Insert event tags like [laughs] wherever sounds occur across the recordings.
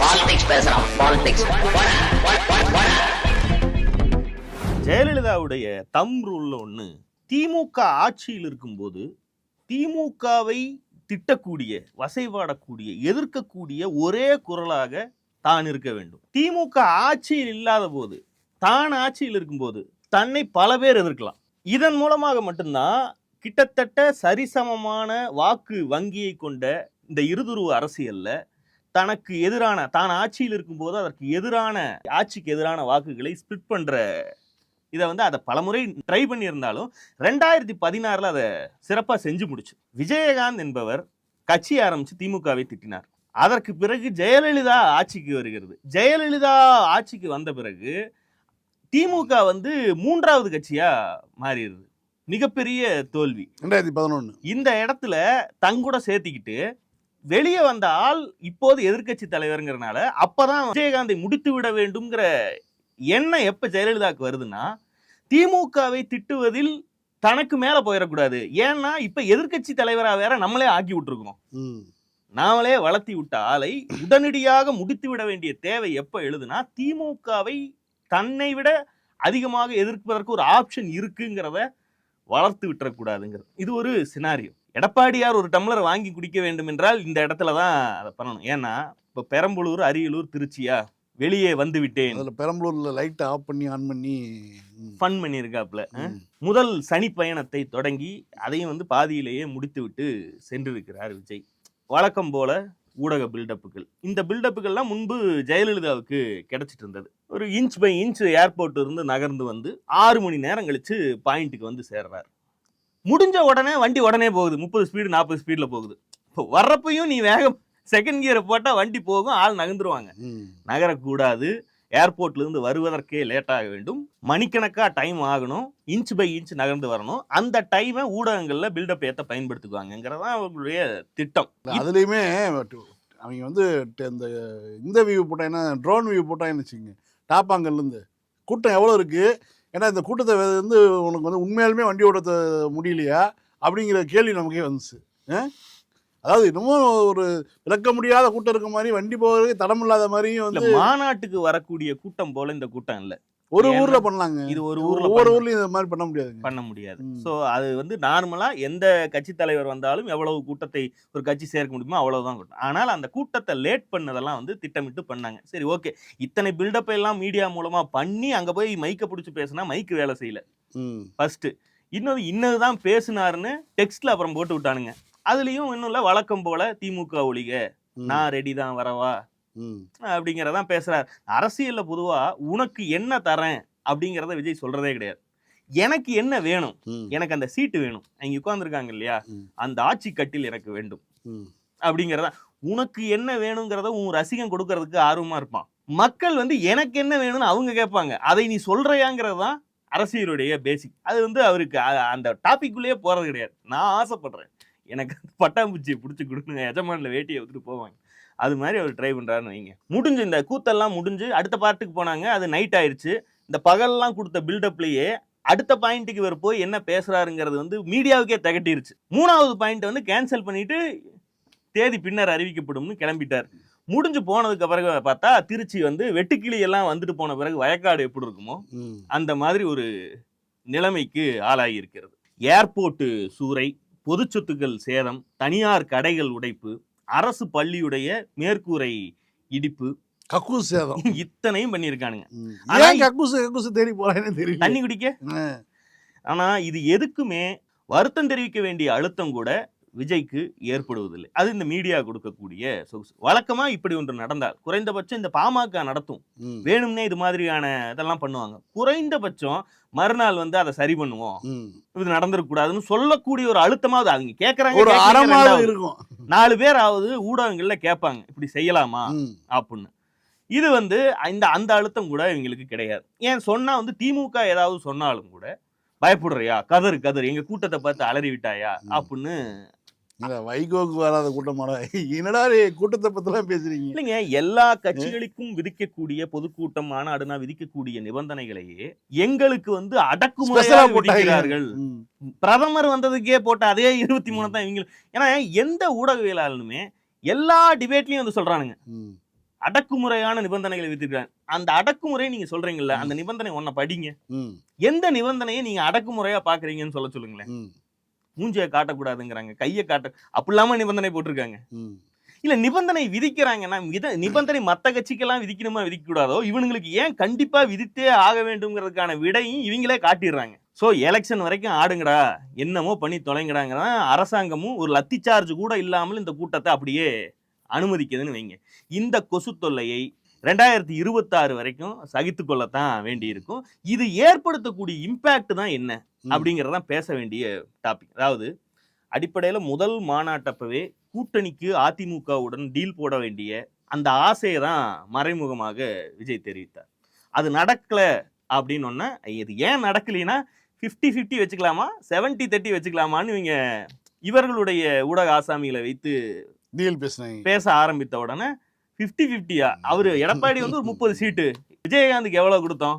Politics பேசுறான் politics ஜெயலலிதாவுடைய தம் ரூல்ல ஒண்ணு திமுக ஆட்சியில் இருக்கும்போது திமுகவை திட்டக்கூடிய வசைபாடக்கூடிய எதிர்க்கக்கூடிய ஒரே குரலாக தான் இருக்க வேண்டும். திமுக ஆட்சியில் இல்லாத போது தான் ஆட்சியில் இருக்கும்போது தன்னை பல பேர் எதிர்க்கலாம். இதன் மூலமாக மட்டும்தான் கிட்டத்தட்ட சரிசமமான வாக்கு வங்கியை கொண்ட இந்த இருதுருவ அரசியல்ல தனக்கு எதிரான தான் ஆட்சியில் இருக்கும்போது அதற்கு எதிரான ஆட்சிக்கு எதிரான வாக்குகளை ஸ்பிளிட் பண்ற இதை வந்து அதை பலமுறை ட்ரை பண்ணியிருந்தாலும் ரெண்டாயிரத்தி பதினாறுல அதை சிறப்பாக செஞ்சு முடிச்சு. விஜயகாந்த் என்பவர் கட்சி ஆரம்பிச்சு திமுகவை திட்டினார். அதற்கு பிறகு ஜெயலலிதா ஆட்சிக்கு வருகிறது. ஜெயலலிதா ஆட்சிக்கு வந்த பிறகு திமுக வந்து மூன்றாவது கட்சியா மாறிடுது. மிகப்பெரிய தோல்வி. ரெண்டாயிரத்தி பதினொன்று இந்த இடத்துல தங்கூட சேர்த்திக்கிட்டு வெளியே வந்த ஆள் இப்போது எதிர்க்கட்சி தலைவருங்கிறனால அப்பதான் விஜயகாந்தை முடித்து விட வேண்டும்ங்கிற எண்ணம் எப்ப ஜெயலலிதாவுக்கு வருதுன்னா திமுகவை திட்டுவதில் தனக்கு மேல போயிடக்கூடாது. ஏன்னா இப்ப எதிர்க்கட்சி தலைவரா வேற நம்மளே ஆக்கி விட்டுருக்கோம். நாமளே வளர்த்தி விட்ட ஆளை உடனடியாக முடித்து விட வேண்டிய தேவை எப்ப எழுதுனா திமுகவை தன்னை விட அதிகமாக எதிர்ப்பதற்கு ஒரு ஆப்ஷன் இருக்குங்கிறத வளர்த்து விட்டுறக்கூடாதுங்கிறது. இது ஒரு சினாரியோ. எடப்பாடியார் ஒரு டம்ளர் வாங்கி குடிக்க வேண்டும் என்றால் இந்த இடத்துல தான் அதை பண்ணணும். ஏன்னா இப்போ பெரம்பலூர் அரியலூர் திருச்சியா? வெளியே வந்து விட்டேன். அதில் பெரம்பலூரில் லைட்டை ஆஃப் பண்ணி ஆன் பண்ணி ஃபன் பண்ணியிருக்காப்புல. முதல் சனி பயணத்தை தொடங்கி அதையும் வந்து பாதியிலேயே முடித்துவிட்டு சென்றிருக்கிறார் விஜய். வழக்கம் போல ஊடக பில்டப்புகள் இந்த பில்டப்புகள்லாம் முன்பு ஜெயலலிதாவுக்கு கிடைச்சிட்டு இருந்தது ஒரு இன்ச் பை இன்ச் ஏர்போர்ட் இருந்து நகர்ந்து வந்து ஆறு மணி நேரம் கழிச்சு பாயிண்ட்டுக்கு வந்து சேர்றார். முடிஞ்ச உடனே வண்டி உடனே போகுது. முப்பது ஸ்பீடு நாற்பது ஸ்பீடில் போகுது. இப்போ வர்றப்பையும் நீ வேகம் செகண்ட் கியரை போட்டால் வண்டி போகும் ஆள் நகர்ந்துருவாங்க. நகரக்கூடாது. ஏர்போர்ட்ல இருந்து வருவதற்கே லேட் ஆக வேண்டும். மணிக்கணக்கா டைம் ஆகணும். இன்ச் பை இன்ச் நகர்ந்து வரணும். அந்த டைமை ஊடகங்கள்ல பில்டப் ஏத்த பயன்படுத்துவாங்கங்கிறது தான் அவங்களுடைய திட்டம். அதுலேயுமே அவங்க வந்து இந்த இந்த வியூ போட்டாங்கன்னா ட்ரோன் வியூ போட்டாங்கன்னு வச்சுக்கோங்க டாப்பாங்கல்லேருந்து கூட்டம் எவ்வளோ இருக்குது ஏன்னா இந்த கூட்டத்தை வந்து உனக்கு வந்து உண்மையாலுமே வண்டி ஓட்ட முடியலையா? அப்படிங்கிற கேள்வி நமக்கே வந்துச்சு? அதாவது இன்னமும் ஒரு விளக்க முடியாத கூட்டம் இருக்க மாதிரி வண்டி போகிறதுக்கு தடம் இல்லாத மாதிரியும் வந்து மாநாட்டுக்கு வரக்கூடிய கூட்டம் போல இந்த கூட்டம் இல்ல. ஒரு ஊர்ல பண்ணலாங்க. இது ஒரு ஊர்ல ஒவ்வொரு ஊர்லயும் இந்த மாதிரி பண்ண முடியாதுங்க. பண்ண முடியாது. சோ அது வந்து நார்மலா எந்த கட்சி தலைவர் வந்தாலும் எவ்வளவு கூட்டத்தை ஒரு கட்சி சேர்க்க முடியுமோ அவ்வளவுதான் கூட்டம். ஆனால் அந்த கூட்டத்தை லேட் பண்ணதெல்லாம் வந்து திட்டமிட்டு பண்ணாங்க. சரி ஓகே. இத்தனை பில்டப் எல்லாம் மீடியா மூலமா பண்ணி அங்க போய் மைக்க பிடிச்சி பேசினா மைக்கு வேலை செய்யல. ஃபர்ஸ்ட் இன்னொரு இன்னதுதான் பேசினாருன்னு டெக்ஸ்ட்ல அப்புறம் போட்டு விட்டானுங்க. அதுலயும் இன்னும் இல்ல வழக்கம் போல திமுக ஒழிக. நான் ரெடி தான் வரவா? அப்படிங்கிறதான் பேசுறாரு. அரசியல்ல பொதுவா உனக்கு என்ன தரேன் அப்படிங்கிறத விஜய் சொல்றதே கிடையாது. எனக்கு என்ன வேணும்? எனக்கு அந்த சீட்டு வேணும். அங்க உட்கார்ந்துருக்காங்க இல்லையா. அந்த ஆட்சி கட்டில் எனக்கு வேண்டும். அப்படிங்கிறத. உனக்கு என்ன வேணுங்கிறத உன் ரசிகன் கொடுக்கறதுக்கு ஆர்வமா இருப்பான். மக்கள் வந்து எனக்கு என்ன வேணும்னு அவங்க கேட்பாங்க. அதை நீ சொல்றியாங்கிறது தான் அரசியலுடைய பேசிக் அது வந்து அவருக்கு அந்த டாபிக்குள்ளேயே போறது கிடையாது. நான் ஆசைப்படுறேன். எனக்கு பட்டாம்பூச்சியை பிடிச்சி கொடுங்க. எஜமான்ல வேட்டியை எடுத்துட்டு போவாங்க. அது மாதிரி அவர் ட்ரை பண்றாருன்னு வைங்க. முடிஞ்சு இந்த கூத்தெல்லாம் முடிஞ்சு அடுத்த பார்ட்டுக்கு போனாங்க அது நைட் ஆயிருச்சு. இந்த பகல்லாம் கொடுத்த பில்டப்லயே அடுத்த பாயிண்ட்டுக்கு இவர் போய் என்ன பேசுறாருங்கிறது வந்து மீடியாவுக்கே திகட்டிருச்சு. மூணாவது பாயிண்ட் வந்து கேன்சல் பண்ணிட்டு தேதி பின்னர் அறிவிக்கப்படும்னு கிளம்பிட்டார். முடிஞ்சு போனதுக்கு பிறகு பார்த்தா திருச்சி வந்து வெட்டுக்கிளி எல்லாம் வந்துட்டு போன பிறகு வயக்காடு எப்படி இருக்குமோ அந்த மாதிரி ஒரு நிலைமைக்கு ஆளாகி இருக்கிறது ஏர்போர்ட்டு சூறை பொது சொத்துக்கள் சேதம் தனியார் கடைகள் உடைப்பு அரசு பள்ளியுடைய மேற்கூரை இடிப்பு கக்கூஸ் சேதம். [laughs] இத்தனையும் பண்ணியிருக்கானுங்க. ஏன் கக்கூஸ் கக்கூஸ் தேடி போறாங்கன்னு தெரியல. தண்ணி குடிக்க. ஆனா இது எதுக்குமே வருத்தம் தெரிவிக்க வேண்டிய அழுத்தம் கூட விஜய்க்கு ஏற்படுவதில்லை. அது இந்த மீடியா கொடுக்கக்கூடிய சொகுசு. வழக்கமா இப்படி ஒன்று நடந்தால் குறைந்தபட்சம் இந்த பாமக நடத்தும். வேணும்னே இது மாதிரியான இதெல்லாம் பண்ணுவாங்க. குறைந்தபட்சம் மறுநாள் வந்து அதை சரி பண்ணுவோம். இது நடந்துடக்கூடாதுன்னு சொல்லக்கூடிய ஒரு அழுத்தமாவது அவங்க கேட்கறாங்க. இருக்கும். நாலு பேராவது ஊடகங்கள்ல கேட்பாங்க இப்படி செய்யலாமா. அப்படின்னு. இது வந்து இந்த அந்த அழுத்தம் கூட இவங்களுக்கு கிடையாது. ஏன் சொன்னா வந்து திமுக ஏதாவது சொன்னாலும் கூட பயப்படுறியா? கதறு கதறு. எங்க கூட்டத்தை பார்த்து அலறி விட்டாயா. அப்படின்னு இல்ல, வைகோக்கு வராத கூட்டமாடா. என்னடா கூட்டத்தை பத்திலாம் பேசுறீங்க? இல்லைங்க எல்லா கட்சிகளுக்கும் விதிக்கக்கூடிய பொதுக்கூட்டம் மாநாடுனா விதிக்கக்கூடிய நிபந்தனைகளையே எங்களுக்கு வந்து அடக்குமுறையாக விதிக்கிறார்கள். ம். பிரதமர் வந்ததுக்கே போட்ட அதே இருபத்தி மூணு தான் இவங்க ஏன்னா எந்த ஊடகவியலாளனுமே எல்லா டிபேட்லயும் வந்து சொல்றானுங்க. அடக்குமுறையான நிபந்தனைகளை விதிக்கிறாங்க. அந்த அடக்குமுறை நீங்க சொல்றீங்கல்ல அந்த நிபந்தனை ஒன்ன படிங்க. எந்த நிபந்தனையை நீங்க அடக்குமுறையா பாக்குறீங்கன்னு சொல்ல சொல்லுங்களேன். மூஞ்சியை காட்டக்கூடாதுங்கிறாங்க கையை காட்ட அப்படி இல்லாம நிபந்தனை போட்டிருக்காங்க. இல்ல நிபந்தனை விதிக்கிறாங்கன்னா வித நிபந்தனை மத்த கட்சிக்கெல்லாம் விதிக்கணுமா விதிக்க கூடாதோ இவனுங்களுக்கு ஏன் கண்டிப்பா விதித்தே ஆக வேண்டும்ங்கிறதுக்கான விடையும் இவங்களே காட்டிடுறாங்க. சோ எலெக்ஷன் வரைக்கும் ஆடுங்கடா என்னமோ பண்ணி தொலைங்கடாங்கிறத அரசாங்கமும் ஒரு லத்தி சார்ஜ் கூட இல்லாமல் இந்த கூட்டத்தை அப்படியே அனுமதிக்குதுன்னு வைங்க. இந்த கொசு தொல்லையை ரெண்டாயிரத்தி இருபத்தாறு வரைக்கும் சகித்து கொள்ளத்தான் வேண்டி இருக்கும் இது ஏற்படுத்தக்கூடிய இம்பாக்ட் தான் என்ன. அப்படிங்கறதான் பேச வேண்டிய டாபிக் அதாவது அடிப்படையில முதல் மாநாட்டப்பவே கூட்டணிக்கு அதிமுகவுடன் டீல் போட வேண்டிய அந்த ஆசையை தான் மறைமுகமாக விஜய் தெரிவித்தார். அது நடக்கல அப்படின்னு ஒன்னா இது ஏன் நடக்கலைன்னா ஃபிஃப்டி ஃபிஃப்டி வச்சுக்கலாமா செவன்ட்டி தேர்ட்டி வச்சுக்கலாமான்னு இவங்க இவர்களுடைய ஊடக ஆசாமிகளை வைத்து டீல் பேசுனாங்க. பேச ஆரம்பித்த உடனே ஃபிஃப்டி ஃபிஃப்டியா அவரு எடப்பாடி வந்து ஒரு முப்பது சீட்டு விஜயகாந்துக்கு எவ்வளவு கொடுத்தோம்?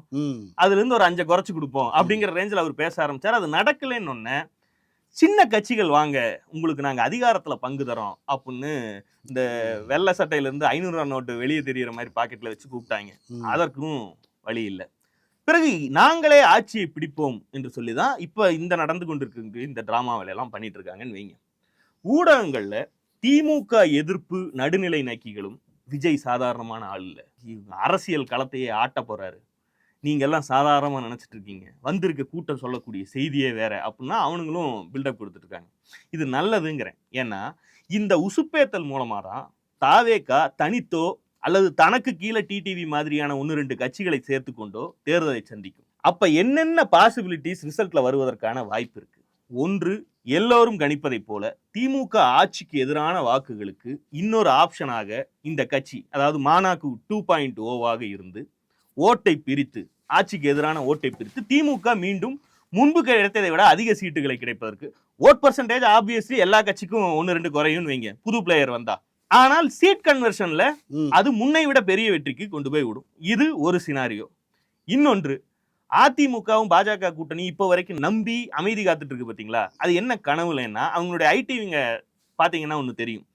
அதுல இருந்து ஒரு அஞ்சை குறைச்சு கொடுப்போம் அப்படிங்கிற ரேஞ்சில் அவர் பேச ஆரம்பிச்சார். அது நடக்கலைன்னு ஒன்னே சின்ன கட்சிகள் வாங்க உங்களுக்கு நாங்க அதிகாரத்துல பங்கு தரோம் அப்படின்னு இந்த வெள்ளை சட்டையில இருந்து ஐநூறு ரூபா நோட்டு வெளியே தெரியற மாதிரி பாக்கெட்ல வச்சு கூப்பிட்டாங்க. அதற்கும் வழி இல்லை. பிறகு நாங்களே ஆட்சியை பிடிப்போம் என்று சொல்லி தான் இப்போ இந்த நடந்து கொண்டிருக்க இந்த டிராமா வேலையெல்லாம் பண்ணிட்டு இருக்காங்கன்னு வைங்க. ஊடகங்கள்ல திமுக எதிர்ப்பு நடுநிலை நக்கிகளும் விஜய் சாதாரணமான ஆள் இல்லை. இவங்க அரசியல் களத்தையே ஆட்ட போறாரு. நீங்க எல்லாம் நினச்சிட்டு இருக்கீங்க. வந்திருக்க கூட்டம் சொல்லக்கூடிய செய்தியே வேற அப்படின்னா அவனுங்களும் பில்டப் கொடுத்துட்ருக்காங்க. இது நல்லதுங்கிறேன். ஏன்னா இந்த உசுப்பேத்தல் மூலமாக தான் தாவேக்கா தனித்தோ அல்லது தனக்கு கீழே டிடிவி மாதிரியான ஒன்று ரெண்டு கட்சிகளை சேர்த்து கொண்டோ தேர்தலை சந்திக்கும். அப்போ என்னென்ன பாசிபிலிட்டிஸ் ரிசல்ட்டில் வருவதற்கான வாய்ப்பு இருக்கு? ஒன்று எல்லோரும் கணிப்பதைப் போல திமுக ஆட்சிக்கு எதிரான வாக்குகளுக்கு இன்னொரு ஆப்ஷனாக இந்த கட்சி அதாவது மாநாக்கு டூ பாயிண்ட் ஓவாக இருந்து ஓட்டை பிரித்து ஆட்சிக்கு எதிரான ஓட்டை பிரித்து திமுக மீண்டும் முன்பு கிடைத்ததை விட அதிக சீட்டுகளை கிடைப்பதற்கு. ஓட் பர்சன்டேஜ் ஆப்வியஸ்லி எல்லா கட்சிக்கும் ஒன்று ரெண்டு குறையும் வைங்க. புது பிளேயர் வந்தா. ஆனால் சீட் கன்வர்ஷன்ல. அது முன்னை விட பெரிய வெற்றிக்கு கொண்டு போய் விடும். இது ஒரு சினாரியோ இன்னொன்று அதிமுகவும் பாஜக கூட்டணி இப்போ வரைக்கும் நம்பி அமைதி காத்துட்டு இருக்கு பாத்தீங்களா? அது என்ன கனவுலன்னா அவங்களுடைய ஐடிவிங்க பாத்தீங்கன்னா ஒண்ணு தெரியும்.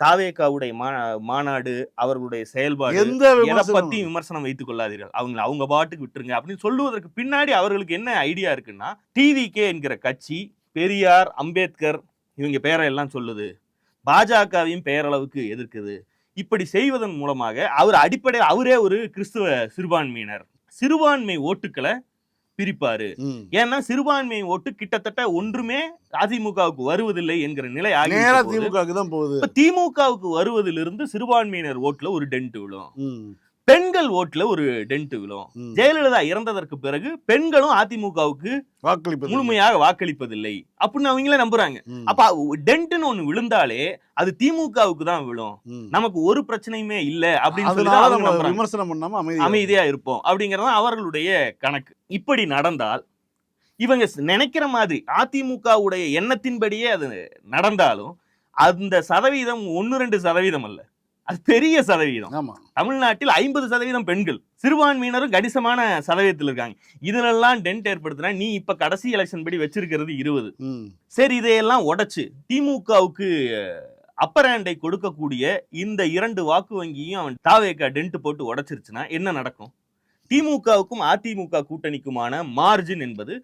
தாவேகாவுடைய மா மாநாடு அவர்களுடைய செயல்பாடு எந்த எதை பத்தி விமர்சனம் வைத்துக் கொள்ளாதீர்கள். அவங்க அவங்க பாட்டுக்கு விட்டுருங்க அப்படின்னு சொல்லுவதற்கு பின்னாடி அவர்களுக்கு என்ன ஐடியா இருக்குன்னா டிவிகே என்கிற கட்சி பெரியார் அம்பேத்கர் இவங்க பேரை எல்லாம் சொல்லுது. பாஜகவையும் பெயரளவுக்கு எதிர்க்குது. இப்படி செய்வதன் மூலமாக அவர் அடிப்படை அவரே ஒரு கிறிஸ்துவ சிறுபான்மையினர். சிறுபான்மை ஓட்டுக்களை பிரிப்பாரு. ஏன்னா சிறுபான்மை ஓட்டு கிட்டத்தட்ட ஒன்றுமே அதிமுகவுக்கு வருவதில்லை என்கிற நிலை திமுகவுக்கு தான் போகுது திமுகவுக்கு வருவதிலிருந்து சிறுபான்மையினர் ஓட்டுல ஒரு டென்ட் விழும். பெண்கள் ஓட்டுல ஒரு டென்ட் விழும். ஜெயலலிதா இறந்ததற்கு பிறகு பெண்களும் அதிமுகவுக்கு வாக்களிப்பது முழுமையாக வாக்களிப்பதில்லை. அப்படின்னு அவங்களே நம்புறாங்க. அப்ப டென்ட்னு ஒண்ணு விழுந்தாலே அது திமுகவுக்கு தான் விழும். நமக்கு ஒரு பிரச்சனையுமே இல்ல அப்படின்னு சொல்லி. விமர்சனம் பண்ணாம அமைதி அமைதியா இருப்போம். அப்படிங்கறது அவர்களுடைய கணக்கு. இப்படி நடந்தால் இவங்க நினைக்கிற மாதிரி அதிமுகவுடைய எண்ணத்தின்படியே அது நடந்தாலும் அந்த சதவீதம் ஒன்னு ரெண்டு சதவீதம் அல்ல. அது பெரிய சதவீதம். ஆமா. தமிழ்நாட்டில் ஐம்பது சதவீதம் பெண்கள். சிறுபான்மையினரும் கணிசமான சதவீதத்தில் இருக்காங்க. இதுலெல்லாம் டென்ட் ஏற்படுத்தினா நீ இப்ப கடைசி எலெக்ஷன் படி வச்சிருக்கிறது இருபது. சரி இதையெல்லாம் உடைச்சு திமுகவுக்கு அப்பர் ஹேண்டை கொடுக்கக்கூடிய இந்த இரண்டு வாக்கு வங்கியும் அவன் தாவேக்கா டென்ட் போட்டு உடைச்சிருச்சுன்னா என்ன நடக்கும்? திமுகவுக்கும் அதிமுக கூட்டணிக்குமான மார்ஜின் என்பது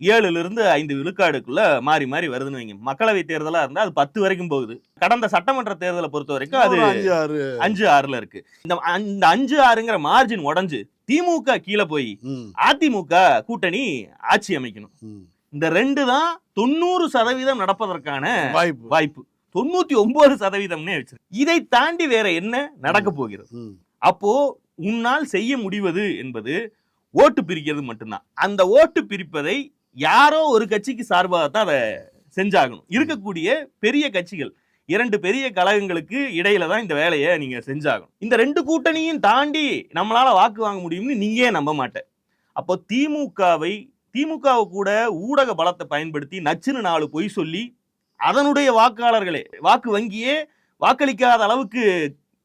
ஏழுல இருந்து ஐந்து விழுக்காடுக்குள்ள மாறி மாறி வருதுன்னு வைங்க. மக்களவை தேர்தலா இருந்தா அது பத்து வரைக்கும் போகுது. கடந்த சட்டமன்ற தேர்தலை பொறுத்த வரைக்கும் அது அஞ்சு ஆறு. அஞ்சு ஆறுல இருக்கு. இந்த அந்த அஞ்சு ஆறுங்கிற மார்ஜின் உடைஞ்சு திமுக கீழே போய். அதிமுக கூட்டணி ஆட்சி அமைக்கணும். இந்த ரெண்டு தான் தொண்ணூறு சதவீதம் நடப்பதற்கான வாய்ப்பு. வாய்ப்பு. தொண்ணூத்தி ஒன்பது சதவீதம்னே வச்சிரு இதை தாண்டி வேற என்ன நடக்க போகிறது. அப்போ உன்னால் செய்ய முடிவது என்பது ஓட்டு பிரிக்கிறது மட்டும்தான். அந்த ஓட்டு பிரிப்பதை யாரோ ஒரு கட்சிக்கு சார்பாக தான் அதை செஞ்சாகணும். இருக்கக்கூடிய பெரிய கட்சிகள் இரண்டு பெரிய கழகங்களுக்கு இடையில தான் இந்த வேலையை நீங்க செஞ்சாகணும். இந்த ரெண்டு கூட்டணியும் தாண்டி நம்மளால வாக்கு வாங்க முடியும்னு நீயே நம்ப மாட்ட. அப்போ திமுகவை திமுகவை கூட ஊடக பலத்தை பயன்படுத்தி நச்சுன்னு நாலு பொய் சொல்லி அதனுடைய வாக்காளர்களே வாக்கு வங்கியே வாக்களிக்காத அளவுக்கு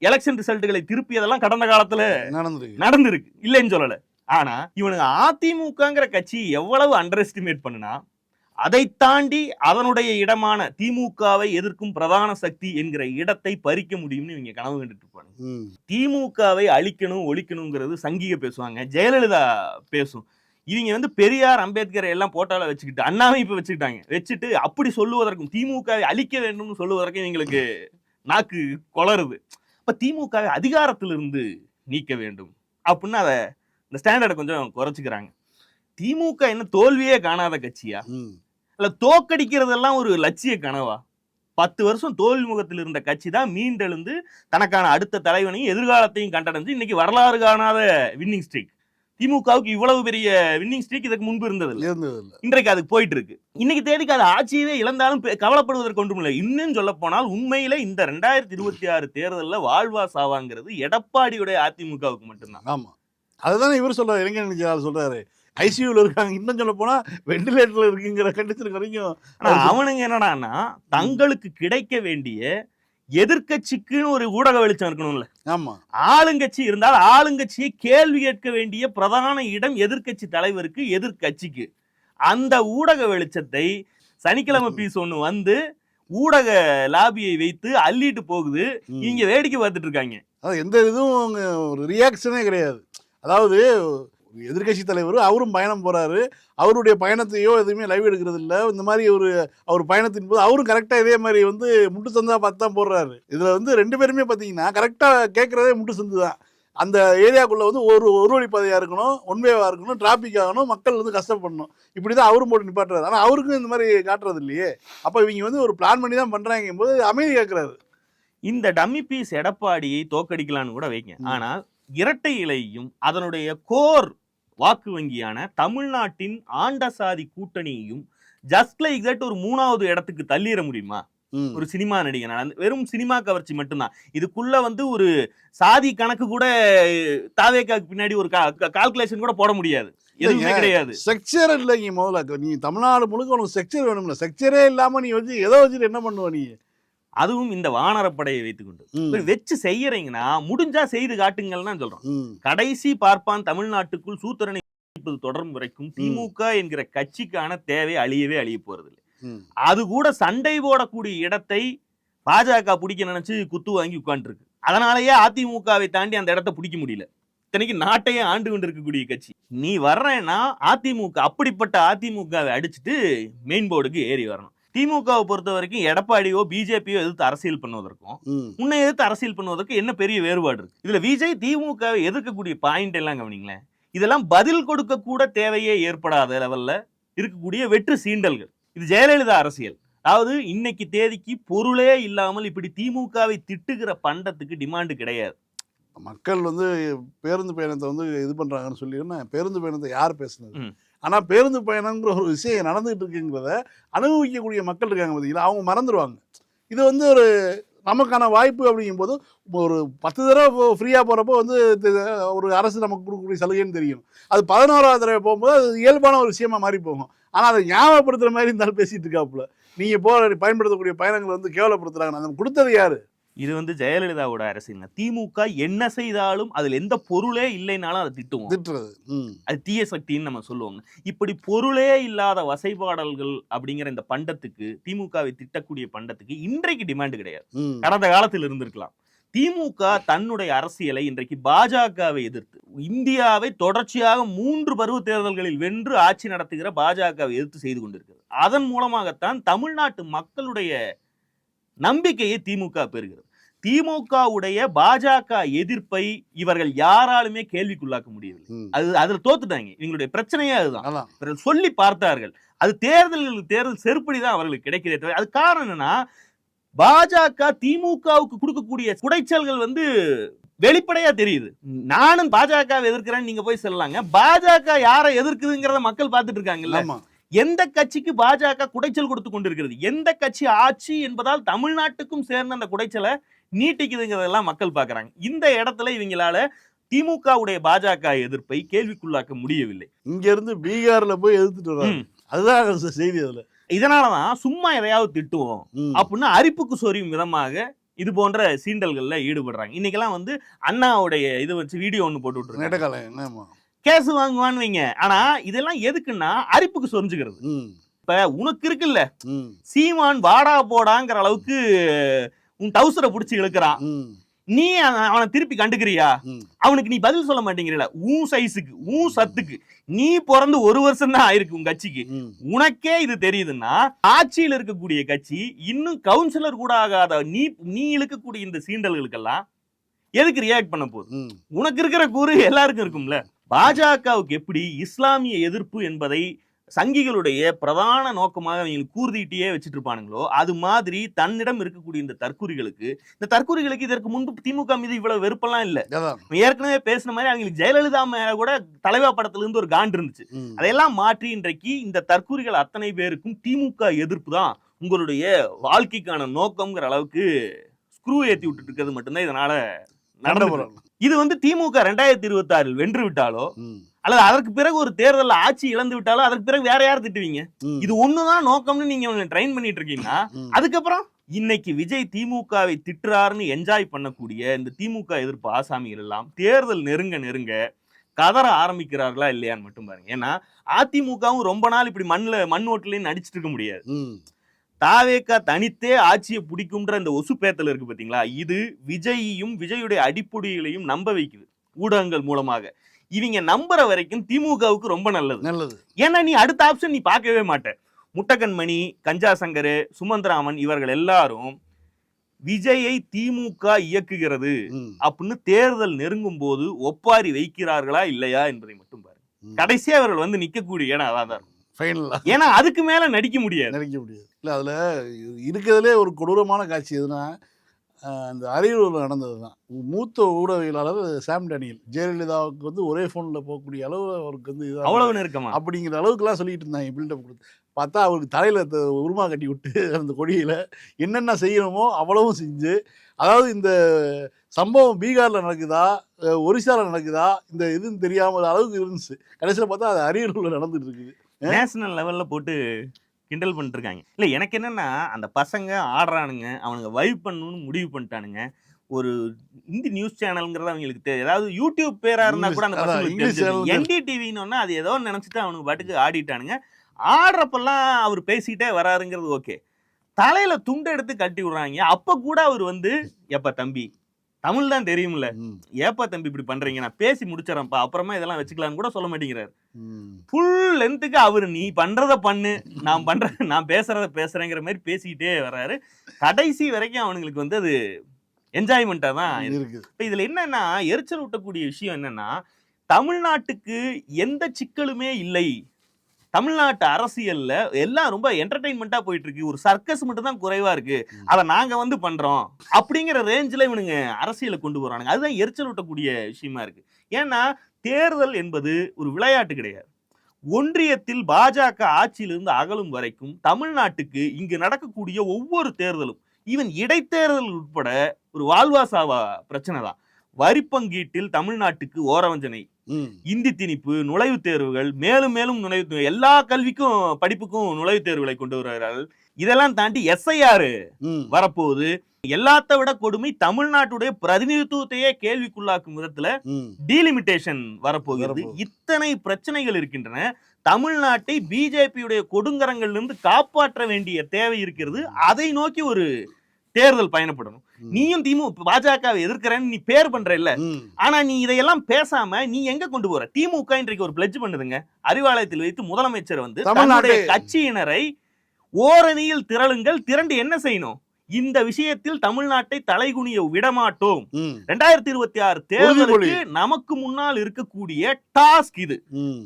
எலெக்ஷன் ரிசல்ட்டுகளை திருப்பியதெல்லாம் கடந்த காலத்துல நடந்திருக்கு. நடந்திருக்கு. இல்லைன்னு சொல்லல. ஆனா இவனுங்க அதிமுகங்கிற கட்சி எவ்வளவு அண்டர் எஸ்டிமேட் பண்ணுனா அதை தாண்டி அதனுடைய இடமான திமுகவை எதிர்க்கும் பிரதான சக்தி என்கிற இடத்தை பறிக்க முடியும்னு இவங்க கனவு கண்டுட்டு இருப்பாங்க. திமுகவை அழிக்கணும் ஒழிக்கணுங்கிறது சங்கிக பேசுவாங்க. ஜெயலலிதா பேசும். இவங்க வந்து பெரியார் அம்பேத்கர் எல்லாம் போட்டால வச்சுக்கிட்டு அண்ணாவை இப்ப வச்சுக்கிட்டாங்க. வச்சுட்டு அப்படி சொல்லுவதற்கும் திமுகவை அழிக்க வேண்டும்னு சொல்லுவதற்கும் இவங்களுக்கு நாக்கு கொளருது அப்ப திமுகவை அதிகாரத்திலிருந்து நீக்க வேண்டும். அப்படின்னு அதை இந்த ஸ்டாண்டர்டை கொஞ்சம் குறைச்சிக்கிறாங்க. திமுக என்ன தோல்வியே காணாத கட்சியா. இல்ல தோக்கடிக்கிறதெல்லாம் ஒரு லட்சிய கனவா? பத்து வருஷம் தோல்வி முகத்தில் இருந்த கட்சி தான் மீண்டெழுந்து தனக்கான அடுத்த தலைவனையும் எதிர்காலத்தையும் கண்டடைஞ்சு இன்னைக்கு வரலாறு காணாத வின்னிங் ஸ்ட்ரீக் திமுகவுக்கு இவ்வளவு பெரிய வின்னிங் ஸ்ட்ரீக் இதுக்கு முன்பு இருந்தது இன்றைக்கு அதுக்கு போயிட்டு இருக்கு இன்னைக்கு தேதிக்கு அது ஆட்சியவே இழந்தாலும் கவலைப்படுவதற்கு ஒன்றும் இல்லை. இன்னும் சொல்ல போனால் உண்மையில இந்த ரெண்டாயிரத்தி இருபத்தி ஆறு தேர்தலில் வாழ்வா சாவாங்கிறது எடப்பாடியுடைய அதிமுகவுக்கு மட்டும்தான். ஆமா. அதுதானே இவர் சொல்றாரு இளைஞர் சொல்றாரு. ஐசியூல இருக்காங்க. இன்னும் சொல்ல போனா வெண்டிலேட்டர்ல இருக்குங்கிற கண்டிஷன் வரைக்கும் ஆனா அவனுங்க என்னடான்னா தங்களுக்கு கிடைக்க வேண்டிய எதிர்க்கட்சிக்குன்னு ஒரு ஊடக வெளிச்சம் இருக்கணும்ல. ஆமா. ஆளுங்கட்சி இருந்தால் ஆளுங்கட்சியை கேள்வி கேட்க வேண்டிய பிரதான இடம் எதிர்க்கட்சி தலைவருக்கு எதிர்க்கட்சிக்கு. அந்த ஊடக வெளிச்சத்தை சனிக்கிழமை பீஸ் ஒண்ணு வந்து ஊடக லாபியை வைத்து அள்ளிட்டு போகுது. இங்க வேடிக்கை பார்த்துட்டு இருக்காங்க. எந்த இதுவும் ஒரு ரியாக்ஷனே கிடையாது. அதாவது எதிர்க்கட்சி தலைவர் அவரும் பயணம் போறாரு. அவருடைய பயணத்தையோ எதுவுமே லைவ் எடுக்கிறது இல்ல இந்த மாதிரி ஒரு அவர் பயணத்தின் போது அவரும் கரெக்டா இதே மாதிரி வந்து முட்டு சந்தா பார்த்து தான் போடுறாரு. இதுல வந்து ரெண்டு பேருமே பாத்தீங்கன்னா கரெக்டா கேட்கறதே முட்டு சந்து தான். அந்த ஏரியாக்குள்ள வந்து ஒரு ஒரு வழி பாதையா இருக்கணும் ஒன்வேவா இருக்கணும் டிராபிக் ஆகணும் மக்கள் வந்து கஷ்டப்படணும். இப்படிதான் அவரும் போட்டு நிப்பாட்டுறாரு. ஆனா அவருக்கும் இந்த மாதிரி காட்டுறது இல்லையே. அப்ப இவங்க வந்து ஒரு பிளான் பண்ணி தான் பண்றாங்க போது அமைதி கேட்கறாரு. இந்த டம்மி பீஸ் எடப்பாடியை தோக்கடிக்கலாம்னு கூட வைங்க. ஆனால் இரட்டை இலையும் அதனுடைய கோர் வாக்கு வங்கியான தமிழ்நாட்டின் ஆண்டசாதி கூட்டணியையும் ஜஸ்ட் லைக் தட் ஒரு மூணாவது இடத்துக்கு தள்ளிட முடியுமா. ஒரு சினிமா நடிகன். வெறும் சினிமா கவர்ச்சி மட்டும்தான். இதுக்குள்ள வந்து ஒரு சாதி கணக்கு கூட தாவேக்காக்கு பின்னாடி ஒரு கால்குலேஷன் கூட போட முடியாது. எதுவுமே. கிடையாது. ஸ்ட்ரக்சர் இல்லைங்க முதல்ல. நீ தமிழ்நாடு முழுக்க உனக்கு ஸ்ட்ரக்சர் வேணும்ல. ஸ்ட்ரக்சரே இல்லாம நீ வச்சு எதை வச்சுட்டு என்ன பண்ணுவ நீ? அதுவும் இந்த வானரப்படையை வைத்துக்கொண்டு. வச்சு செய்யறீங்கன்னா முடிஞ்சா செய்து காட்டுங்கள்னு சொல்றோம். கடைசி பார்ப்பான் தமிழ்நாட்டுக்குள் சூத்திரனை தொடரும் வரைக்கும் திமுக என்கிற கட்சிக்கான தேவை அழியவே அழிய போறதில்லை. ம். அது கூட சண்டை போடக்கூடிய இடத்தை பாஜக பிடிக்க நினைச்சு குத்து வாங்கி உட்காந்துருக்கு அதனாலயே அதிமுகவை தாண்டி அந்த இடத்த பிடிக்க முடியல. இத்தனைக்கு நாட்டையே ஆண்டு கொண்டு இருக்கக்கூடிய கட்சி. நீ வர்றேன்னா அதிமுக அப்படிப்பட்ட அதிமுகவை அடிச்சுட்டு மெயின் போர்டுக்கு ஏறி வரணும். திமுகவை பொறுத்த வரைக்கும் எடப்பாடியோ பிஜேபியோ எதிர்த்து அரசியல் பண்ணுவதற்கும். உன்னை எதிர்த்து அரசியல் பண்ணுவதற்கு என்ன பெரிய வேறுபாடு இருக்கு? இதுல விஜய் திமுகவை எதிர்க்கக்கூடிய பாயிண்ட் எல்லாம் கவனிங்களேன். இதெல்லாம் பதில் கொடுக்க கூட தேவையே ஏற்படாத லெவல்ல இருக்கக்கூடிய வெற்று சீண்டல்கள். இது ஜெயலலிதா அரசியல். அதாவது இன்னைக்கு தேதிக்கு பொருளே இல்லாமல் இப்படி திமுகவை திட்டுகிற பண்டத்துக்கு டிமாண்ட் கிடையாது. மக்கள் வந்து பேருந்து பயணத்தை வந்து இது பண்றாங்கன்னு சொல்லி பேருந்து பயணத்தை யார் பேசுனது? ஆனால் பேருந்து பயணங்கிற ஒரு விஷயம் நடந்துகிட்டு இருக்குங்கிறத அனுபவிக்கக்கூடிய மக்கள் இருக்காங்க பார்த்தீங்களா அவங்க மறந்துடுவாங்க இது வந்து ஒரு நமக்கான வாய்ப்பு அப்படிங்கும்போது ஒரு பத்து தடவை ஃப்ரீயாக போகிறப்போ வந்து ஒரு அரசு நமக்கு கொடுக்கக்கூடிய சலுகைன்னு தெரியும். அது பதினோராவது தடவை போகும்போது அது இயல்பான ஒரு விஷயமா மாறி போகும். ஆனால் அதை ஞாபகப்படுத்துகிற மாதிரி இருந்தாலும் பேசிகிட்டு இருக்காப்புல. நீங்கள் போகிற பயன்படுத்தக்கூடிய பயணங்களை வந்து கேவலப்படுத்துகிறாங்க நம்ம கொடுத்தது யார்? இது வந்து ஜெயலலிதாவோட அரசியல் திமுக என்ன செய்தாலும் அதுல எந்த பொருளே இல்லைனாலும் அதை திட்டுவோம் திட்டுறது. அது தீய சக்தின்னு நம்ம சொல்லுவோங்க. இப்படி பொருளே இல்லாத வசைபாடல்கள் அப்படிங்கிற இந்த பண்டத்துக்கு திமுகவை திட்டக்கூடிய பண்டத்துக்கு இன்றைக்கு டிமாண்ட் கிடையாது. கடந்த காலத்தில் இருந்திருக்கலாம். திமுக தன்னுடைய அரசியலை இன்றைக்கு பாஜகவை எதிர்த்து இந்தியாவை தொடர்ச்சியாக மூன்று பருவ தேர்தல்களில் வென்று ஆட்சி நடத்துகிற பாஜகவை எதிர்த்து செய்து கொண்டிருக்கிறது. அதன் மூலமாகத்தான் தமிழ்நாட்டு மக்களுடைய நம்பிக்கையை திமுக பெறுகிறது. திமுகவுடைய பாஜக எதிர்ப்பை இவர்கள் யாராலுமே கேள்விக்குள்ளாக்க முடியவில்லை. அது அதுல தோத்துட்டாங்க. இவங்களுடைய பிரச்சனையே அதுதான். இவர்கள் சொல்லி பார்த்தார்கள். அது தேர்தல்களுக்கு தேர்தல் செருப்படி தான் அவர்களுக்கு கிடைக்கிறதே தவிர அது காரணம் என்னன்னா பாஜக திமுகவுக்கு கொடுக்கக்கூடிய குடைச்சல்கள் வந்து வெளிப்படையா தெரியுது. நானும் பாஜக எதிர்க்கிறேன்னு நீங்க போய் சொல்லலாங்க. பாஜக யாரை எதிர்க்குதுங்கிறத மக்கள் பார்த்துட்டு இருக்காங்கல்ல. எந்த கட்சிக்கு பாஜக குடைச்சல் கொடுத்து கொண்டிருக்கிறது? எந்த கட்சி ஆட்சி என்பதால் தமிழ்நாட்டுக்கும் சேர்ந்த அந்த குடைச்சலை நீட்டிக்குதுங்கிறதெல்லாம் மக்கள் பார்க்கறாங்க. இந்த இடத்துல இவங்களால திமுகவுடைய பாஜக எதிர்ப்பை கேள்விக்குள்ளாக்க முடியவில்லை. இங்க இருந்து பீகார்ல போய் எதிர்த்துட்டு வர்றாங்க ம். அதுதான் செய்தி அதுல. இதனாலதான் சும்மா எதையாவது திட்டுவோம். அப்படின்னு அரிப்புக்கு சொரியும் விதமாக இது போன்ற சீண்டல்கள்ல ஈடுபடுறாங்க. இன்னைக்கெல்லாம் வந்து அண்ணாவுடைய இது வச்சு வீடியோ ஒண்ணு போட்டு விட்டுருக்காங்க. கேஸ் வாங்குவான்னு வைங்க. ஆனா இதெல்லாம் எதுக்குன்னா அரிப்புக்கு சொரிஞ்சுக்கிறது. இப்ப உனக்கு இருக்குல்ல. சீமான் வாடா போடாங்கிற அளவுக்கு உன் டவுசரை புடிச்சு இழுக்கிறான். நீ அவன- திருப்பி கண்டுக்கிறியா. அவனுக்கு நீ பதில் சொல்ல மாட்டேங்கிறல. உன் சைஸுக்கு உன் சத்துக்கு. நீ பிறந்து ஒரு வருஷம் தான் ஆயிருக்கு உன் கட்சிக்கு. உனக்கே இது தெரியுதுன்னா ஆட்சியில் இருக்கக்கூடிய கட்சி இன்னும் கவுன்சிலர் கூட ஆகாத நீ நீ இழுக்கக்கூடிய இந்த சீண்டல்களுக்கெல்லாம் எதுக்கு ரியாக்ட் பண்ண போகுது. உனக்கு இருக்கிற கூறு எல்லாருக்கும் இருக்கும்ல. பாஜகவுக்கு எப்படி இஸ்லாமிய எதிர்ப்பு என்பதை சங்கிகளுடைய பிரதான நோக்கமாக அவங்க கூர்திட்டியே வச்சுட்டு இருப்பானுங்களோ அது மாதிரி தன்னிடம் இருக்கக்கூடிய இந்த தற்குறிகளுக்கு இந்த தற்குறிகளுக்கு இதற்கு முன்பு திமுக மீது இவ்வளவு வெறுப்பெல்லாம் இல்ல. ஏற்கனவே பேசின மாதிரி அவங்களுக்கு ஜெயலலிதா மேல கூட தலைவா படத்துல இருந்து ஒரு காண்டு இருந்துச்சு. அதையெல்லாம் மாற்றி இன்றைக்கு இந்த தற்கூறிகள் அத்தனை பேருக்கும் திமுக எதிர்ப்பு தான் உங்களுடைய வாழ்க்கைக்கான நோக்கம்ங்கிற அளவுக்கு ஸ்க்ரூ ஏத்தி விட்டுட்டு இருக்கிறது மட்டும்தான் இதனால நடந்து. இது வந்து திமுக ரெண்டாயிரத்தி இருபத்தி ஆறில் வென்று விட்டாலோ அல்லது அதற்கு பிறகு ஒரு தேர்தல்ல ஆட்சி இழந்து விட்டாலோ அதற்கு பிறகு வேற யார் திட்டுவீங்க? இது ஒண்ணுதான் நோக்கம்னு நீங்க ட்ரெயின் பண்ணிட்டு இருக்கீங்கன்னா. அதுக்கப்புறம் இன்னைக்கு விஜய் திமுகவை திட்டுறாருன்னு என்ஜாய் பண்ணக்கூடிய இந்த திமுக எதிர்ப்பு ஆசாமிகள் எல்லாம் தேர்தல் நெருங்க நெருங்க கதற ஆரம்பிக்கிறார்களா இல்லையான்னு மட்டும் பாருங்க. ஏன்னா அதிமுகவும் ரொம்ப நாள் இப்படி மண்ணுல மண் ஓட்டுலயும் நடிச்சிட்டு இருக்க முடியாது. தாவேக்கா தனித்தே ஆட்சியை பிடிக்கும்ன்ற இந்த ஒசுப்பேத்தல் இருக்கு பாத்தீங்களா? இது விஜயையும் விஜயுடைய அடிப்படைகளையும் நம்ப வைக்குது. ஊடகங்கள் மூலமாக. இவங்க நம்புற வரைக்கும் திமுகவுக்கு ரொம்ப நல்லது. நல்லது. ஏன்னா நீ அடுத்த ஆப்ஷன் நீ பார்க்கவே மாட்ட. முட்டக்கண்மணி கஞ்சா சங்கர் சுமந்திராமன் இவர்கள் எல்லாரும் விஜயை திமுக இயக்குகிறது அப்படின்னு தேர்தல் நெருங்கும் போது ஒப்பாரி வைக்கிறார்களா இல்லையா என்பதை மட்டும் பாரு. கடைசியா அவர்கள் வந்து நிக்கக்கூடிய இடம் அதான் தான். இருக்கும். ஃபைனலா ஏன்னா அதுக்கு மேல நடிக்க முடியாது. நினைக்க முடியாது. இல்லை அதில் இருக்கிறதுலே ஒரு கொடூரமான காட்சி எதுனா அந்த அரியலூரில் நடந்தது தான் மூத்த ஊடகவியலாளர் சாம் டேனியல். ஜெயலலிதாவுக்கு வந்து ஒரே ஃபோனில் போகக்கூடிய அளவு அவருக்கு வந்து இதாக அவ்வளவு நெருக்கமா? அப்படிங்கிற அளவுக்குலாம் சொல்லிட்டு இருந்தாங்க பில்டப் கொடுத்து. பார்த்தா அவருக்கு தலையில் உருமா கட்டி விட்டு [laughs] அந்த கொடியில் என்னென்ன செய்யணுமோ அவ்வளவும் செஞ்சு அதாவது இந்த சம்பவம் பீகாரில் நடக்குதா அஹ், ஒரிசால நடக்குதா இந்த இதுன்னு தெரியாமல் அளவுக்கு இருந்துச்சு. கடைசியில் பார்த்தா அது அரியலூரில் நடந்துட்டு இருக்குது. நேஷனல் லெவல்ல போட்டு கிண்டல் பண்ணிட்டு இருக்காங்க இல்ல எனக்கு என்னன்னா அந்த பசங்க ஆடுறானுங்க அவனுங்க வைப் பண்ணணும்னு முடிவு பண்ணிட்டானுங்க. ஒரு இந்தி நியூஸ் சேனல்ங்கிறது அவங்களுக்கு தெரியும் ஏதாவது யூடியூப் பேரா இருந்தா கூட அந்த பசங்களுக்கு என்டிடிவின்னு அது ஏதோ நினைச்சிட்டு அவனுக்கு பாட்டுக்கு ஆடிட்டானுங்க. ஆடுறப்பெல்லாம் அவர் பேசிக்கிட்டே வராருங்கிறது ஓகே தலையில துண்டை எடுத்து கட்டி விடுறாங்க. அப்ப கூட அவர் வந்து எப்ப தம்பி தமிழ் தான் தெரியும்ல. ஏப்பா தம்பி இப்படி பண்றீங்க? நான் பேசி முடிச்சிடறேன்ப்பா அப்புறமா இதெல்லாம் வச்சுக்கலாம்னு கூட சொல்ல மாட்டேங்கிறாரு. ஃபுல் லென்த்துக்கு அவர் நீ பண்றத பண்ணு. நான் பண்ற நான் பேசுறத பேசுறேங்கிற மாதிரி பேசிக்கிட்டே வர்றாரு. கடைசி வரைக்கும் அவனுங்களுக்கு வந்து அது என்ஜாய்மெண்ட்டாக தான் இருக்கு. இப்ப இதுல என்னன்னா எரிச்சல் ஊட்டக்கூடிய விஷயம் என்னன்னா தமிழ்நாட்டுக்கு எந்த சிக்கலுமே இல்லை. தமிழ்நாட்டு அரசியல்ல எல்லாம் ரொம்ப என்டர்டைன்மெண்ட்டா போயிட்டு இருக்கு ஒரு சர்க்கஸ் மட்டும் தான் குறைவா இருக்கு. அதை நாங்க வந்து பண்றோம். அப்படிங்கிற ரேஞ்சில் இவனுங்க அரசியலை கொண்டு போறானுங்க. அதுதான் எரிச்சல் ஊட்டக்கூடிய விஷயமா இருக்கு. ஏன்னா தேர்தல் என்பது ஒரு விளையாட்டு கிடையாது. ஒன்றியத்தில் பாஜக ஆட்சியிலிருந்து அகலும் வரைக்கும் தமிழ்நாட்டுக்கு இங்கு நடக்கக்கூடிய ஒவ்வொரு தேர்தலும் ஈவன் இடைத்தேர்தல் உட்பட ஒரு வாழ்வாசாவா பிரச்சனை தான். வரிப்பங்கீட்டில் தமிழ்நாட்டுக்கு ஓரவஞ்சனை. இந்தி திணிப்பு நுழைவுத் தேர்வுகள் மேலும் மேலும் நுழைவு எல்லா கல்விக்கும் படிப்புக்கும் நுழைவுத் தேர்வுகளை கொண்டு வருகிறார்கள் இதெல்லாம் தாண்டி எஸ்ஐஆர். வரப்போகுது எல்லாத்த விட கொடுமை தமிழ்நாட்டுடைய பிரதிநிதித்துவத்தையே கேள்விக்குள்ளாக்கும் விதத்துல. டீலிமிட்டேஷன் வரப்போகிறது. இத்தனை பிரச்சனைகள் இருக்கின்றன தமிழ்நாட்டை பிஜேபியுடைய கொடுங்கரங்களிலிருந்து காப்பாற்ற வேண்டிய தேவை இருக்கிறது அதை நோக்கி ஒரு தேர்தல் பயணப்படணும். நீயும் திமுக பாஜகவை எதிர்க்கிறேன்னு நீ பேர் பண்ற இல்ல. ஆனா நீ இதையெல்லாம் பேசாம நீ எங்க கொண்டு போற? திமுக இன்றைக்கு ஒரு பிளட்ஜ் பண்ணுதுங்க. அறிவாலயத்தில் வைத்து முதலமைச்சர் வந்து தன்னுடைய கட்சியினரை ஓரணியில் திரளுங்கள் திரண்டு என்ன செய்யணும்? இந்த விஷயத்தில் தமிழ்நாட்டை தலைகுனிய விடமாட்டோம். ரெண்டாயிரத்தி இருபத்தி ஆறு தேர்தலுக்கு நமக்கு முன்னால் இருக்கக்கூடிய டாஸ்க் இது.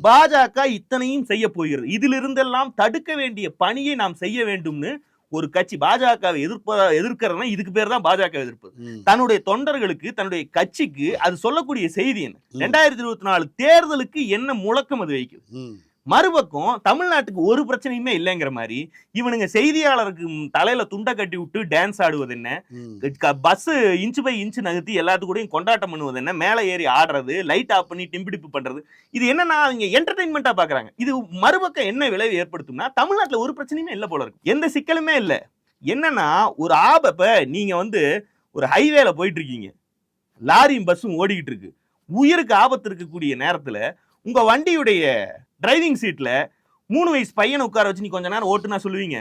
பாஜக இத்தனையும் செய்ய போகிறது. இதிலிருந்தெல்லாம் தடுக்க வேண்டிய பணியை நாம் செய்ய வேண்டும்னு ஒரு கட்சி பாஜகவை எதிர்ப்ப எதிர்க்கிறதுனா இதுக்கு பேர் தான் பாஜக எதிர்ப்பது ம். தன்னுடைய தொண்டர்களுக்கு தன்னுடைய கட்சிக்கு அது சொல்லக்கூடிய செய்தி என்ன. ரெண்டாயிரத்தி இருபத்தி நாலு தேர்தலுக்கு என்ன முழக்கம் அது வைக்குது. மறுபக்கம் தமிழ்நாட்டுக்கு ஒரு பிரச்சனையுமே இல்லைங்கிற மாதிரி இவனுங்க செய்தியாளருக்கு தலையில துண்டை கட்டி விட்டு டான்ஸ் ஆடுவது என்ன. பஸ் இன்ச்சு பை இன்ச்சு நகர்த்தி எல்லாத்து கூடயும் கொண்டாட்டம் பண்ணுவது என்ன? மேலே ஏறி ஆடுறது லைட் ஆஃப் பண்ணி டிம்பிடிப்பு பண்றது. இது என்னன்னா அவங்க என்டர்டைன்மெண்ட்டா பாக்குறாங்க. இது மறுபக்கம் என்ன விளைவு ஏற்படுத்தும்னா தமிழ்நாட்டுல ஒரு பிரச்சனையுமே இல்லை போல இருக்கு. எந்த சிக்கலுமே இல்லை. என்னன்னா ஒரு ஆபப்ப நீங்க வந்து ஒரு ஹைவேல போயிட்டு இருக்கீங்க லாரியும் பஸ்ஸும் ஓடிக்கிட்டு இருக்கு. உயிருக்கு ஆபத்து இருக்கக்கூடிய நேரத்துல உங்க வண்டியுடைய டிரைவிங் சீட்ல மூணு வயசு பையனை உட்கார வச்சு நீ கொஞ்ச நேரம் ஓட்டுனா சொல்லுவீங்க.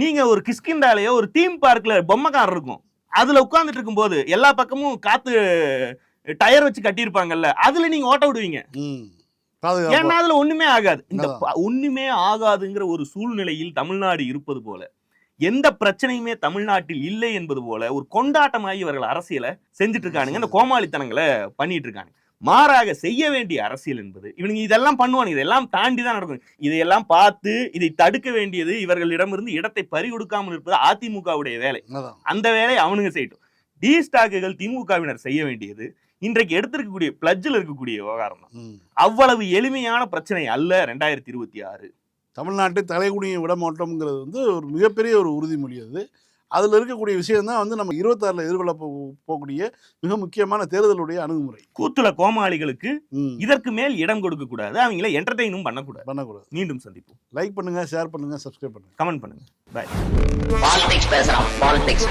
நீங்க ஒரு கிஷ்கிந்தாலேயோ ஒரு தீம் பார்க்ல பொம்மை கார் இருக்கும். அதுல உட்கார்ந்துட்டு இருக்கும்போது எல்லா பக்கமும் காத்து டயர் வச்சு கட்டியிருப்பாங்கல்ல அதுல நீங்க ஓட்ட விடுவீங்க. ஏன்னா அதுல ஒண்ணுமே ஆகாது. இந்த ஒண்ணுமே ஆகாதுங்கிற ஒரு சூழ்நிலையில் தமிழ்நாடு இருப்பது போல எந்த பிரச்சனையுமே தமிழ்நாட்டில் இல்லை என்பது போல ஒரு கொண்டாட்டமாகி இவர்கள் அரசியலை செஞ்சுட்டு இருக்கானுங்க. இந்த கோமாளித்தனங்களை பண்ணிட்டு இருக்காங்க மாறாக செய்ய வேண்டிய அரசியல் என்பது. இவனுங்க இதெல்லாம் பண்ணுவானுங்க. இதெல்லாம் தாண்டி தான் நடக்கும். இதையெல்லாம் பார்த்து இதை தடுக்க வேண்டியது இவர்களிடமிருந்து இடத்தை பறி கொடுக்காமல் இருப்பது அதிமுகவுடைய வேலை. அந்த வேலையை அவனுங்க செய்யட்டும். டி ஸ்டாக்குகள் திமுகவினர் செய்ய வேண்டியது இன்றைக்கு எடுத்திருக்கக்கூடிய பிளட்ஜில் இருக்கக்கூடிய விவகாரம் தான். அவ்வளவு எளிமையான பிரச்சனை அல்ல ரெண்டாயிரத்தி இருபத்தி ஆறு. தமிழ்நாட்டை தலைகுனியை விட மாட்டோம்ங்கிறது வந்து ஒரு மிகப்பெரிய ஒரு உறுதிமொழி அது. அதில் இருக்கக்கூடிய விஷயம் தான் வந்து நம்ம இருபத்தாறில் எதிர்கொள்ள போகக்கூடிய மிக முக்கியமான தேர்தலுடைய அணுகுமுறை. கூத்துல கோமாளிகளுக்கு இதற்கு மேல் இடம் கொடுக்க கூடாது. அவங்கள என்டர்டெயினும் பண்ணக்கூடாது. பண்ணக்கூடாது. மீண்டும் சந்திப்போம். லைக் பண்ணுங்க ஷேர் பண்ணுங்க சப்ஸ்கிரைப் பண்ணுங்க. கமெண்ட் பண்ணுங்க. பாய் பாலிடிக்ஸ் பேசுறான் பாலிடிக்ஸ்